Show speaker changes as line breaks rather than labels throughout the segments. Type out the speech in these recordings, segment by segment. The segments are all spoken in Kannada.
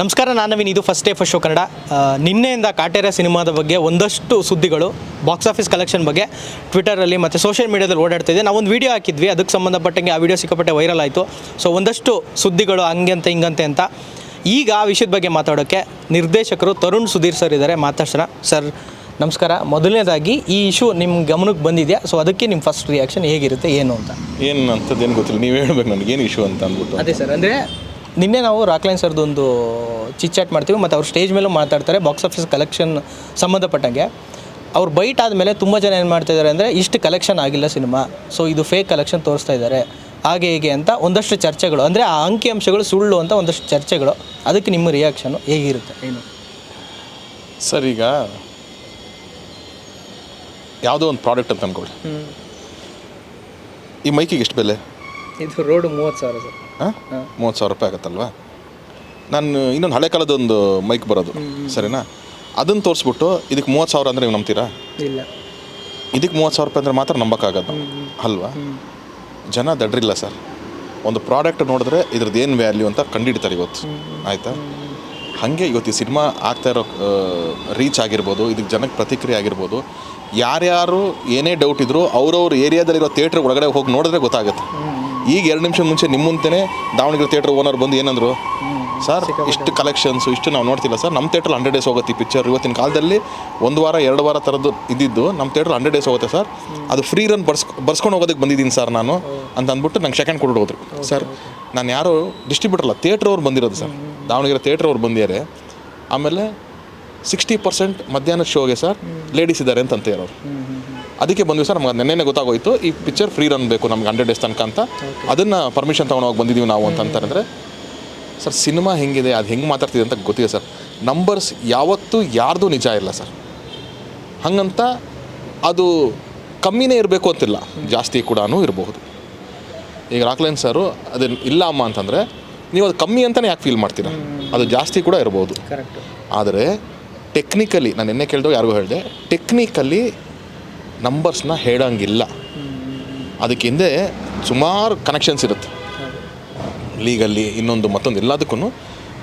ನಮಸ್ಕಾರ ನಾನು ನವೀನ್. ಇದು first day first show Kannada. ನಿನ್ನೆಯಿಂದ ಕಾಟೇರ ಸಿನಿಮಾದ ಬಗ್ಗೆ ಒಂದಷ್ಟು ಸುದ್ದಿಗಳು ಬಾಕ್ಸ್ ಆಫೀಸ್ ಕಲೆಕ್ಷನ್ ಬಗ್ಗೆ ಟ್ವಿಟರಲ್ಲಿ ಮತ್ತು ಸೋಷಿಯಲ್ ಮೀಡಿಯಾದಲ್ಲಿ ಓಡಾಡ್ತಾ ಇದೆ. ನಾವೊಂದು ವೀಡಿಯೋ ಹಾಕಿದ್ವಿ ಅದಕ್ಕೆ ಸಂಬಂಧಪಟ್ಟಂಗೆ ಆ ವಿಡಿಯೋ ಸಿಕ್ಕಾಪಟ್ಟೆ ವೈರಲ್ ಆಯಿತು. ಸೊ ಒಂದಷ್ಟು ಸುದ್ದಿಗಳು ಹಂಗಂತೆ ಹಿಂಗಂತೆ ಅಂತ. ಈಗ ಆ ವಿಷಯದ ಬಗ್ಗೆ ಮಾತಾಡೋಕ್ಕೆ ನಿರ್ದೇಶಕರು ತರುಣ್ ಸುಧೀರ್ ಸರ್ ಇದ್ದಾರೆ ಮಾತಾಡ್ಸೋಣ. ಸರ್ ನಮಸ್ಕಾರ. ಮೊದಲನೇದಾಗಿ ಈ ಇಶ್ಯೂ ನಿಮ್ಮ ಗಮನಕ್ಕೆ ಬಂದಿದೆಯಾ? ಸೊ ಅದಕ್ಕೆ ನಿಮ್ಮ ಫಸ್ಟ್ ರಿಯಾಕ್ಷನ್ ಹೇಗಿರುತ್ತೆ ಏನು ಅಂತ?
ಏನು ಅಂತದ್ದೇನು ಗೊತ್ತಿಲ್ಲ. ನೀವು ಹೇಳ್ಬೇಕು ನನಗೆ ಏನು ಇಶ್ಯೂ ಅಂತ ಅಂದ್ಬಿಟ್ಟು.
ಅದೇ ಸರ್ ಅಂದರೆ ನಿನ್ನೆ ನಾವು ರಾಕ್ಲೈನ್ ಸರ್ದು ಒಂದು ಚಿಚ್ಚಾಟ್ ಮಾಡ್ತೀವಿ ಮತ್ತು ಅವ್ರು ಸ್ಟೇಜ್ ಮೇಲೂ ಮಾತಾಡ್ತಾರೆ ಬಾಕ್ಸ್ ಆಫೀಸ್ ಕಲೆಕ್ಷನ್ ಸಂಬಂಧಪಟ್ಟಂಗೆ. ಅವ್ರು ಬೈಟ್ ಆದಮೇಲೆ ತುಂಬ ಜನ ಏನು ಮಾಡ್ತಾ ಇದ್ದಾರೆ ಅಂದರೆ ಇಷ್ಟು ಕಲೆಕ್ಷನ್ ಆಗಿಲ್ಲ ಸಿನಿಮಾ ಸೊ ಇದು ಫೇಕ್ ಕಲೆಕ್ಷನ್ ತೋರಿಸ್ತಾ ಇದ್ದಾರೆ ಹಾಗೆ ಹೀಗೆ ಅಂತ ಒಂದಷ್ಟು ಚರ್ಚೆಗಳು ಅಂದರೆ ಆ ಅಂಕಿಅಂಶಗಳು ಸುಳ್ಳು ಅಂತ ಒಂದಷ್ಟು ಚರ್ಚೆಗಳು. ಅದಕ್ಕೆ ನಿಮ್ಮ ರಿಯಾಕ್ಷನು ಹೇಗಿರುತ್ತೆ? ಏನು?
ಸರ್ ಈಗ ಯಾವುದೋ ಒಂದು ಪ್ರಾಡಕ್ಟ್ ಅಂತ ಅನ್ಕೊಳ್ಳಿ. ಈ ಮೈಕಿಗೆ ಎಷ್ಟು ಬೆಲೆ?
ಇದು ರೋಡ್ ಮೂವತ್ತು ಸಾವಿರ ಸರ್.
ಮೂವತ್ತು ಸಾವಿರ ರೂಪಾಯಿ ಆಗುತ್ತಲ್ವಾ? ನಾನು ಇನ್ನೊಂದು ಹಳೆ ಕಾಲದೊಂದು ಮೈಕ್ ಬರೋದು ಸರಿನಾ? ಅದನ್ನು ತೋರಿಸ್ಬಿಟ್ಟು ಇದಕ್ಕೆ ಮೂವತ್ತು ಸಾವಿರ ಅಂದರೆ ನೀವು ನಂಬ್ತೀರಾ?
ಇಲ್ಲ.
ಇದಕ್ಕೆ ಮೂವತ್ತು ಸಾವಿರ ರೂಪಾಯಿ ಅಂದರೆ ಮಾತ್ರ ನಂಬಕ್ಕಾಗದು ಅಲ್ವಾ? ಜನ ದಡ್ರಿಲ್ಲ ಸರ್. ಒಂದು ಪ್ರಾಡಕ್ಟ್ ನೋಡಿದ್ರೆ ಇದ್ರದ್ದು ಏನು ವ್ಯಾಲ್ಯೂ ಅಂತ ಕಂಡುಹಿಡ್ತಾರೆ ಇವತ್ತು. ಆಯಿತಾ? ಹಾಗೆ ಇವತ್ತು ಈ ಸಿನಿಮಾ ಆಗ್ತಾ ಇರೋ ರೀಚ್ ಆಗಿರ್ಬೋದು ಇದಕ್ಕೆ ಜನಕ್ಕೆ ಪ್ರತಿಕ್ರಿಯೆ ಆಗಿರ್ಬೋದು ಯಾರ್ಯಾರು ಏನೇ ಡೌಟ್ ಇದ್ದರೂ ಅವ್ರವ್ರ ಏರಿಯಾದಲ್ಲಿರೋ ಥಿಯೇಟ್ರ್ ಒಳಗಡೆ ಹೋಗಿ ನೋಡಿದ್ರೆ ಗೊತ್ತಾಗುತ್ತೆ. ಈಗ ಎರಡು ನಿಮಿಷ ಮುಂಚೆ ನಿಮ್ಮ ಮುಂದೆನೇ ದಾವಣಗೆರೆ ಥಿಯೇಟರ್ ಓನರ್ ಬಂದು ಏನಂದ್ರು, ಸರ್, ಇಷ್ಟು ಕಲೆಕ್ಷನ್ಸು ಇಷ್ಟು ನಾವು ನೋಡ್ತಿಲ್ಲ ಸರ್. ನಮ್ಮ ಥಿಯೇಟರ್ ಹಂಡ್ರೆಡ್ ಡೇಸ್ ಹೋಗುತ್ತೆ ಈ ಪಿಕ್ಚರ್ ಇವತ್ತಿನ ಕಾಲದಲ್ಲಿ. ಒಂದು ವಾರ, ಎರಡು ವಾರ ಥರದ್ದು ಇದ್ದಿದ್ದು ನಮ್ಮ ಥಿಯೇಟರ್ ಹಂಡ್ರೆಡ್ ಡೇಸ್ ಹೋಗುತ್ತೆ ಸರ್. ಅದು ಫ್ರೀ ರನ್ ಬರ್ಸ್, ಬರ್ಸ್ಕೊಂಡು ಹೋಗೋದಕ್ಕೆ ಬಂದಿದ್ದೀನಿ ಸರ್ ನಾನು. ಅಂತ ಅಂದ್ಬಿಟ್ಟು ನಂಗೆ ಸೆಕೆಂಡ್ ಕೊಟ್ಟು ಹೋದ್ರು. ಸರ್, ನಾನು ಯಾರು ಡಿಸ್ಟ್ರಿಬ್ಯೂಟರ್ ಅಲ್ಲ ಥಿಯೇಟರ್ ಅವ್ರು ಬಂದಿರೋದು ಸರ್. ದಾವಣಗೆರೆ ಥಿಯೇಟರ್ ಅವ್ರು ಬಂದಿದ್ದಾರೆ. ಆಮೇಲೆ ಸಿಕ್ಸ್ಟಿ ಪರ್ಸೆಂಟ್ ಮಧ್ಯಾಹ್ನದ ಶೋಗೆ ಸರ್ ಲೇಡೀಸ್ ಇದ್ದಾರೆ ಅಂತ ಅಂತ ಅವರು. ಅದಕ್ಕೆ ಬಂದ್ವಿ ಸರ್ ನಮ್ಗೆ ನೆನ್ನೆ ಗೊತ್ತಾಗೋಯ್ತು ಈ ಪಿಕ್ಚರ್ ಫ್ರೀ ರನ್ ಬೇಕು ನಮ್ಗೆ ಹಂಡ್ರೆಡ್ ಡೇಸ್ ತನಕ ಅಂತ. ಅದನ್ನು ಪರ್ಮಿಷನ್ ತೊಗೊಂಡೋಗಿ ಬಂದಿದ್ದೀವಿ ನಾವು ಅಂತಂತಂದರೆ ಸರ್ ಸಿನಿಮಾ ಹೆಂಗಿದೆ ಅದು ಹೆಂಗೆ ಮಾತಾಡ್ತಿದೆ ಅಂತ ಗೊತ್ತಿದೆ ಸರ್. ನಂಬರ್ಸ್ ಯಾವತ್ತೂ ಯಾರ್ದು ನಿಜ ಇಲ್ಲ ಸರ್. ಹಂಗಂತ ಅದು ಕಮ್ಮಿನೇ ಇರಬೇಕು ಅಂತಿಲ್ಲ. ಜಾಸ್ತಿ ಕೂಡ ಇರಬಹುದು. ಈಗ ರಾಕ್ಲೈನ್ ಸರು ಅದನ್ನು ಇಲ್ಲ ಅಮ್ಮ ಅಂತಂದರೆ ನೀವು ಅದು ಕಮ್ಮಿ ಅಂತಲೇ ಯಾಕೆ ಫೀಲ್ ಮಾಡ್ತೀರಾ? ಅದು ಜಾಸ್ತಿ ಕೂಡ ಇರ್ಬೋದು.
ಕರೆಕ್ಟು
ಆದರೆ ಟೆಕ್ನಿಕಲಿ ನಾನು ನಿನ್ನೆ ಕೇಳಿದಾಗ ಯಾರಿಗೂ ಹೇಳಿದೆ ಟೆಕ್ನಿಕಲಿ ನಂಬರ್ಸ್ನ ಹೇಳೋಂಗಿಲ್ಲ. ಅದಕ್ಕಿಂದೆ ಸುಮಾರು ಕನೆಕ್ಷನ್ಸ್ ಇರುತ್ತೆ. ಲೀಗಲ್ಲಿ ಇನ್ನೊಂದು ಮತ್ತೊಂದು ಎಲ್ಲದಕ್ಕೂ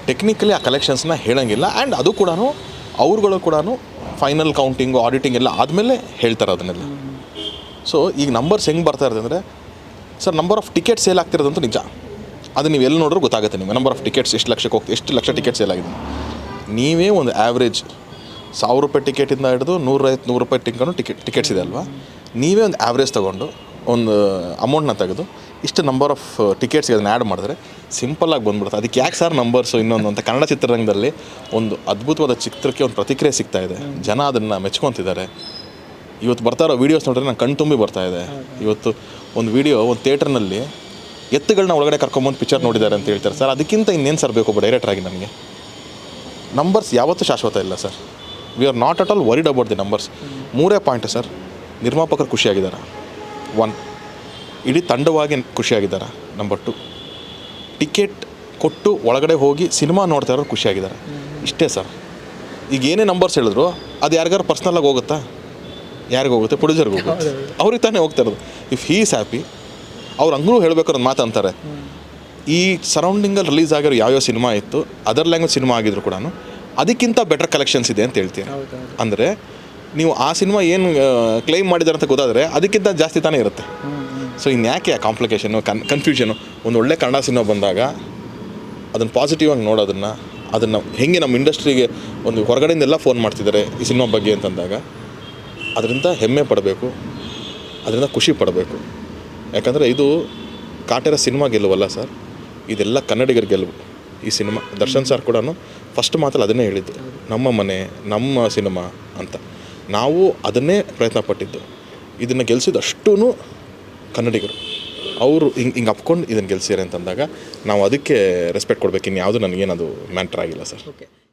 ಟೆಕ್ನಿಕಲಿ ಆ ಕಲೆಕ್ಷನ್ಸ್ನ ಹೇಳೋಂಗಿಲ್ಲ. ಆ್ಯಂಡ್ ಅದು ಕೂಡ ಅವ್ರುಗಳು ಕೂಡ ಫೈನಲ್ ಕೌಂಟಿಂಗು ಆಡಿಟಿಂಗ್ ಎಲ್ಲ ಆದಮೇಲೆ ಹೇಳ್ತಾರೆ ಅದನ್ನೆಲ್ಲ. ಸೊ ಈಗ ನಂಬರ್ಸ್ ಹೆಂಗೆ ಬರ್ತಾ ಇರೋದು ಅಂದರೆ, sir number of ticket sale ಆಗ್ತಿರೋದಂತೂ ನಿಜ. ಅದು ನೀವು ಎಲ್ಲಿ ನೋಡಿದ್ರೂ ಗೊತ್ತಾಗುತ್ತೆ ನಿಮಗೆ. ನಂಬರ್ ಆಫ್ ಟಿಕೆಟ್ಸ್ ಎಷ್ಟು ಲಕ್ಷಕ್ಕೆ ಹೋಗ್ತೀವಿ ಎಷ್ಟು ಲಕ್ಷ ಟಿಕೆಟ್ ಸೇಲ್ ಆಗಿದೆ. ನೀವೇ ಒಂದು ಆ್ಯಾವ್ರೇಜ್ ಸಾವಿರ ರೂಪಾಯಿ ಟಿಕೆಟಿಂದ ಹಿಡಿದು ನೂರೈವತ್ತು ನೂರು ರೂಪಾಯಿ ಟಿಂಕನು ಟಿಕೆಟ್ ಟಿಕೆಟ್ಸ್ ಇದೆ ಅಲ್ವಾ? ನೀವೇ ಒಂದು ಆ್ಯಾವ್ರೇಜ್ ತೊಗೊಂಡು ಒಂದು ಅಮೌಂಟ್ನ ತೆಗೆದು ಇಷ್ಟು ನಂಬರ್ ಆಫ್ ಟಿಕೆಟ್ಸ್ಗೆ ಅದನ್ನ ಆ್ಯಡ್ ಮಾಡಿದ್ರೆ ಸಿಂಪಲ್ಲಾಗಿ ಬಂದ್ಬಿಡುತ್ತೆ. ಅದಕ್ಕೆ ಯಾಕೆ ಸರ್ ನಂಬರ್ಸು ಇನ್ನೊಂದು ಅಂತ? ಕನ್ನಡ ಚಿತ್ರರಂಗದಲ್ಲಿ ಒಂದು ಅದ್ಭುತವಾದ ಚಿತ್ರಕ್ಕೆ ಒಂದು ಪ್ರತಿಕ್ರಿಯೆ ಸಿಗ್ತಾ ಇದೆ. ಜನ ಅದನ್ನು ಮೆಚ್ಕೊತಿದ್ದಾರೆ. ಇವತ್ತು ಬರ್ತಾ ಇರೋ ವೀಡಿಯೋಸ್ ನೋಡಿದ್ರೆ ನಾನು ಕಣ್ ತುಂಬಿ ಬರ್ತಾ ಇದೆ. ಇವತ್ತು ಒಂದು ವೀಡಿಯೋ ಒಂದು ಥಿಯೇಟರ್ನಲ್ಲಿ ಎತ್ತುಗಳನ್ನ ಒಳಗಡೆ ಕರ್ಕೊಂಬಂದು ಪಿಕ್ಚರ್ ನೋಡಿದ್ದಾರೆ ಅಂತ ಹೇಳ್ತಾರೆ. ಸರ್ ಅದಕ್ಕಿಂತ ಇನ್ನೇನು ಸರ್ ಬೇಕು ಒಬ್ಬ ಡೈರೆಕ್ಟರ್ ಆಗಿ ನನಗೆ ನಂಬರ್ಸ್ ಯಾವತ್ತೂ ಶಾಶ್ವತ ಇಲ್ಲ sir we are not at all worried about the numbers ಮೂರೇ ಪಾಯಿಂಟ್ ಸರ್. ನಿರ್ಮಾಪಕರು ಖುಷಿಯಾಗಿದ್ದಾರೆ? ಒನ್ ಇಡೀ ತಂಡವಾಗಿ ಖುಷಿಯಾಗಿದ್ದಾರೆ? ನಂಬರ್ ಟು ಟಿಕೆಟ್ ಕೊಟ್ಟು ಒಳಗಡೆ ಹೋಗಿ ಸಿನಿಮಾ ನೋಡ್ತಾ ಇರೋರು ಖುಷಿಯಾಗಿದ್ದಾರೆ? ಇಷ್ಟೇ ಸರ್. ಈಗ ಏನೇ ನಂಬರ್ಸ್ ಹೇಳಿದ್ರು ಅದು ಯಾರಿಗಾರು ಪರ್ಸ್ನಲಾಗಿ ಹೋಗುತ್ತಾ? ಯಾರಿಗೆ ಹೋಗುತ್ತೆ? ಪ್ರೊಡ್ಯೂಸರ್ಗೆ ಹೋಗುತ್ತೆ. ಅವ್ರಿಗೆ ತಾನೇ ಹೋಗ್ತಾ ಇರೋದು. ಇಫ್ ಹೀ ಈಸ್ ಹ್ಯಾಪಿ ಅವ್ರು ಹಂಗೂ ಹೇಳ್ಬೇಕಾದ್ರೆ ಒಂದು ಮಾತು ಅಂತಾರೆ. ಈ ಸರೌಂಡಿಂಗಲ್ಲಿ ರಿಲೀಸ್ ಆಗಿರೋ ಯಾವ್ಯಾವ ಸಿನಿಮಾ ಇತ್ತು ಅದರ್ ಲ್ಯಾಂಗ್ವೇಜ್ ಸಿನಿಮಾ ಆಗಿದ್ರು ಕೂಡ ಅದಕ್ಕಿಂತ ಬೆಟರ್ ಕಲೆಕ್ಷನ್ಸ್ ಇದೆ ಅಂತ ಹೇಳ್ತೀನಿ. ಅಂದರೆ ನೀವು ಆ ಸಿನಿಮಾ ಏನು ಕ್ಲೈಮ್ ಮಾಡಿದ್ದಾರೆ ಅಂತ ಗೊತ್ತಾದರೆ ಅದಕ್ಕಿಂತ ಜಾಸ್ತಿ ತಾನೇ ಇರುತ್ತೆ. ಸೊ ಇನ್ಯಾಕೆ ಆ ಕಾಂಪ್ಲಿಕೇಶನು ಕನ್ ಕನ್ಫ್ಯೂಷನು ಒಂದು ಒಳ್ಳೆ ಕನ್ನಡ ಸಿನಿಮಾ ಬಂದಾಗ ಅದನ್ನು ಪಾಸಿಟಿವ್ ಆಗಿ ನೋಡೋದನ್ನು ಅದನ್ನು ಹೆಂಗೆ ನಮ್ಮ ಇಂಡಸ್ಟ್ರಿಗೆ ಒಂದು ಹೊರಗಡೆಯಿಂದೆಲ್ಲ ಫೋನ್ ಮಾಡ್ತಿದ್ದಾರೆ ಈ ಸಿನಿಮಾ ಬಗ್ಗೆ ಅಂತಂದಾಗ ಅದರಿಂದ ಹೆಮ್ಮೆ ಪಡಬೇಕು ಅದರಿಂದ ಖುಷಿ ಪಡಬೇಕು. ಯಾಕಂದರೆ ಇದು ಕಾಟೇರ ಸಿನಿಮಾ ಗೆಲ್ಲುವಲ್ಲ ಸರ್ ಇದೆಲ್ಲ ಕನ್ನಡಿಗರ ಗೆಲುವು. ಈ ಸಿನಿಮಾ, ದರ್ಶನ್ ಸರ್ ಕೂಡ ಫಸ್ಟ್ ಮಾತಲ್ಲಿ ಅದನ್ನೇ ಹೇಳಿದ್ದು. ನಮ್ಮ ಮನೆ, ನಮ್ಮ ಸಿನಿಮಾ ಅಂತ. ನಾವು ಅದನ್ನೇ ಪ್ರಯತ್ನ ಪಟ್ಟಿದ್ದು. ಇದನ್ನು ಗೆಲ್ಸಿದಷ್ಟೂ ಕನ್ನಡಿಗರು. ಅವರು ಹಿಂಗೆ ಹಿಂಗೆ ಅಪ್ಕೊಂಡು ಇದನ್ನು ಗೆಲ್ಸಿದ್ದಾರೆ ಅಂತಂದಾಗ ನಾವು ಅದಕ್ಕೆ ರೆಸ್ಪೆಕ್ಟ್ ಕೊಡ್ಬೇಕು. ಇನ್ಯಾವುದು ನನಗೇನದು ಮ್ಯಾಟ್ರ್ ಆಗಿಲ್ಲ ಸರ್.
ಓಕೆ